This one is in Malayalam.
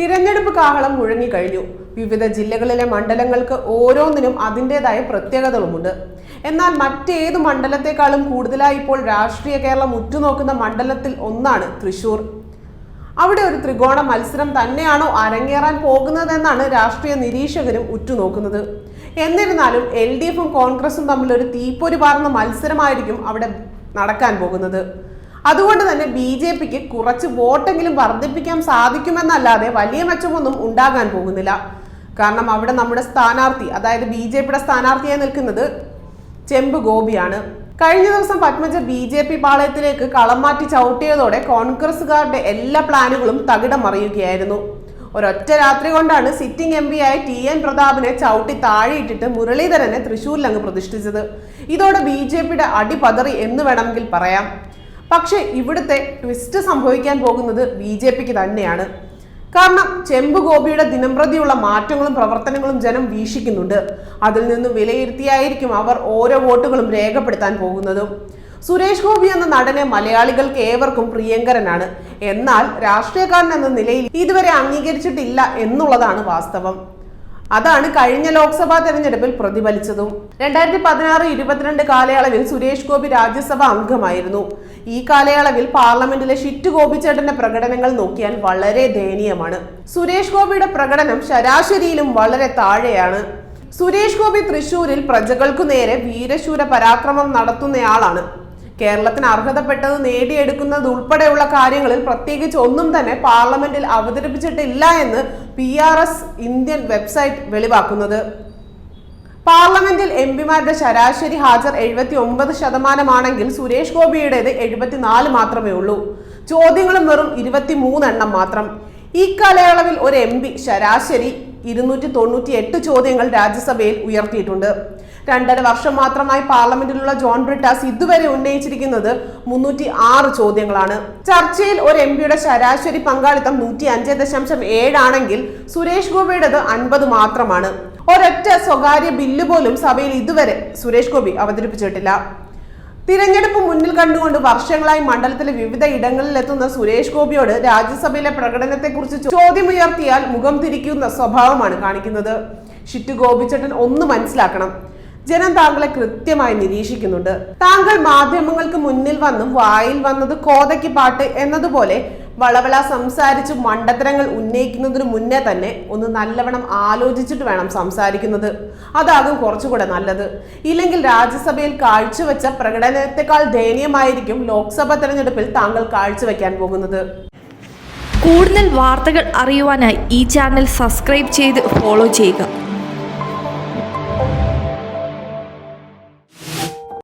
തിരഞ്ഞെടുപ്പ് കാഹളം മുഴങ്ങിക്കഴിഞ്ഞു വിവിധ ജില്ലകളിലെ മണ്ഡലങ്ങൾക്ക് ഓരോന്നിനും അതിന്റെതായ പ്രത്യേകതകളുമുണ്ട്. എന്നാൽ മറ്റേത് മണ്ഡലത്തെക്കാളും കൂടുതലായി ഇപ്പോൾ രാഷ്ട്രീയ കേരളം ഉറ്റുനോക്കുന്ന മണ്ഡലത്തിൽ ഒന്നാണ് തൃശൂർ. അവിടെ ഒരു ത്രികോണ മത്സരം തന്നെയാണോ അരങ്ങേറാൻ പോകുന്നതെന്നാണ് രാഷ്ട്രീയ നിരീക്ഷകരും ഉറ്റുനോക്കുന്നത്. എന്നിരുന്നാലും എൽ ഡി എഫും കോൺഗ്രസും തമ്മിൽ ഒരു തീപ്പൊരി പാർന്ന മത്സരമായിരിക്കും അവിടെ നടക്കാൻ പോകുന്നത്. അതുകൊണ്ട് തന്നെ ബി ജെ പിക്ക് കുറച്ച് വോട്ടെങ്കിലും വർദ്ധിപ്പിക്കാൻ സാധിക്കുമെന്നല്ലാതെ വലിയ മെച്ചമൊന്നും ഉണ്ടാകാൻ പോകുന്നില്ല. കാരണം അവിടെ നമ്മുടെ സ്ഥാനാർത്ഥി അതായത് ബി ജെ പിയുടെ സ്ഥാനാർത്ഥിയായി നിൽക്കുന്നത് ചെമ്പ് ഗോപിയാണ്. കഴിഞ്ഞ ദിവസം പത്മജ ബി ജെ പി പാളയത്തിലേക്ക് കളം മാറ്റി ചവിട്ടിയതോടെ കോൺഗ്രസുകാരുടെ എല്ലാ പ്ലാനുകളും തകിടം മറിയുകയായിരുന്നു. ഒരൊറ്റ രാത്രി കൊണ്ടാണ് സിറ്റിംഗ് എം ആയ ടി എൻ പ്രതാപിനെ ചവിട്ടി താഴെയിട്ടിട്ട് മുരളീധരനെ തൃശൂരിൽ പ്രതിഷ്ഠിച്ചത്. ഇതോടെ ബി ജെ പിയുടെ അടിപതറി എന്ന് വേണമെങ്കിൽ പറയാം. പക്ഷേ ഇവിടുത്തെ ട്വിസ്റ്റ് സംഭവിക്കാൻ പോകുന്നത് ബി ജെ പിക്ക് തന്നെയാണ്. കാരണം ചെമ്പ് ഗോപിയുടെ ദിനംപ്രതിയുള്ള മാറ്റങ്ങളും പ്രവർത്തനങ്ങളും ജനം വീക്ഷിക്കുന്നുണ്ട്. അതിൽ നിന്ന് വിലയിരുത്തിയായിരിക്കും അവർ ഓരോ വോട്ടുകളും രേഖപ്പെടുത്താൻ പോകുന്നതും. സുരേഷ് ഗോപി എന്ന നടനെ മലയാളികൾക്ക് ഏവർക്കും പ്രിയങ്കരനാണ്. എന്നാൽ രാഷ്ട്രീയക്കാരൻ എന്ന നിലയിൽ ഇതുവരെ അംഗീകരിച്ചിട്ടില്ല എന്നുള്ളതാണ് വാസ്തവം. അതാണ് കഴിഞ്ഞ ലോക്സഭാ തെരഞ്ഞെടുപ്പിൽ പ്രതിഫലിച്ചതും. രണ്ടായിരത്തി പതിനാറ് ഇരുപത്തിരണ്ട് കാലയളവിൽ സുരേഷ് ഗോപി രാജ്യസഭ അംഗമായിരുന്നു. ഈ കാലയളവിൽ പാർലമെന്റിലെ ഷിറ്റ് ഗോപിച്ചേട്ടന്റെ പ്രകടനങ്ങൾ നോക്കിയാൽ വളരെ ദയനീയമാണ്. സുരേഷ് ഗോപിയുടെ പ്രകടനം ശരാശരിയിലും വളരെ താഴെയാണ്. സുരേഷ് ഗോപി തൃശൂരിൽ പ്രജകൾക്കു നേരെ വീരശൂര പരാക്രമം നടത്തുന്നയാളാണ്. കേരളത്തിന് അർഹതപ്പെട്ടത് നേടിയെടുക്കുന്നത് ഉൾപ്പെടെയുള്ള കാര്യങ്ങളിൽ പ്രത്യേകിച്ച് ഒന്നും തന്നെ പാർലമെന്റിൽ അവതരിപ്പിച്ചിട്ടില്ല എന്ന് പി ഇന്ത്യൻ വെബ്സൈറ്റ് വെളിവാക്കുന്നത്. പാർലമെന്റിൽ എം പിമാരുടെ ശരാശരി ഹാജർ എഴുപത്തി ഒമ്പത് ശതമാനമാണെങ്കിൽ സുരേഷ് ഗോപിയുടേത് എഴുപത്തിനാല് മാത്രമേ ഉള്ളൂ. ചോദ്യങ്ങളും വെറും ഇരുപത്തി മൂന്നെണ്ണം മാത്രം. ഈ കാലയളവിൽ ഒരു എം പി ശരാശരി ഇരുന്നൂറ്റി തൊണ്ണൂറ്റി എട്ട് ചോദ്യങ്ങൾ രാജ്യസഭയിൽ ഉയർത്തിയിട്ടുണ്ട്. രണ്ടര വർഷം മാത്രമായി പാർലമെന്റിലുള്ള ജോൺ ബ്രിട്ടാസ് ഇതുവരെ ഉന്നയിച്ചിരിക്കുന്നത് മുന്നൂറ്റി ആറ് ചോദ്യങ്ങളാണ്. ചർച്ചയിൽ ഒരു എം പിയുടെ ശരാശരി പങ്കാളിത്തം നൂറ്റി അഞ്ച് ദശാംശം ഏഴാണെങ്കിൽ സുരേഷ് ഗോപിയുടേത് അൻപത് മാത്രമാണ്. ഒരൊറ്റ സ്വകാര്യ ബില്ല് പോലും സഭയിൽ ഇതുവരെ സുരേഷ് ഗോപി അവതരിപ്പിച്ചിട്ടില്ല. തിരഞ്ഞെടുപ്പ് മുന്നിൽ കണ്ടുകൊണ്ട് വർഷങ്ങളായി മണ്ഡലത്തിലെ വിവിധ ഇടങ്ങളിൽ എത്തുന്ന സുരേഷ് ഗോപിയോട് രാജ്യസഭയിലെ പ്രകടനത്തെക്കുറിച്ച് ചോദ്യമുയർത്തിയാൽ മുഖം തിരിക്കുന്ന സ്വഭാവമാണ് കാണിക്കുന്നത്. ഷിറ്റു ഗോപിച്ചേട്ടൻ ഒന്ന് മനസ്സിലാക്കണം. ജനം താങ്കളെ കൃത്യമായി നിരീക്ഷിക്കുന്നുണ്ട്. താങ്കൾ മാധ്യമങ്ങൾക്ക് മുന്നിൽ വന്നും വായിൽ വന്നത് കോതയ്ക്ക് പാട്ട് എന്നതുപോലെ വളവള സംസാരിച്ച് മണ്ടത്തരങ്ങൾ ഉന്നയിക്കുന്നതിന് മുന്നേ തന്നെ ഒന്ന് നല്ലവണ്ണം ആലോചിച്ചിട്ട് വേണം സംസാരിക്കുന്നത്. അതാകും കുറച്ചുകൂടെ നല്ലത്. ഇല്ലെങ്കിൽ രാജ്യസഭയിൽ കാഴ്ചവെച്ച പ്രകടനത്തെക്കാൾ ദയനീയമായിരിക്കും ലോക്സഭാ തെരഞ്ഞെടുപ്പിൽ താങ്കൾ കാഴ്ചവെക്കാൻ പോകുന്നത്. കൂടുതൽ വാർത്തകൾ അറിയുവാനായി ഈ ചാനൽ സബ്സ്ക്രൈബ് ചെയ്ത് ഫോളോ ചെയ്യുക.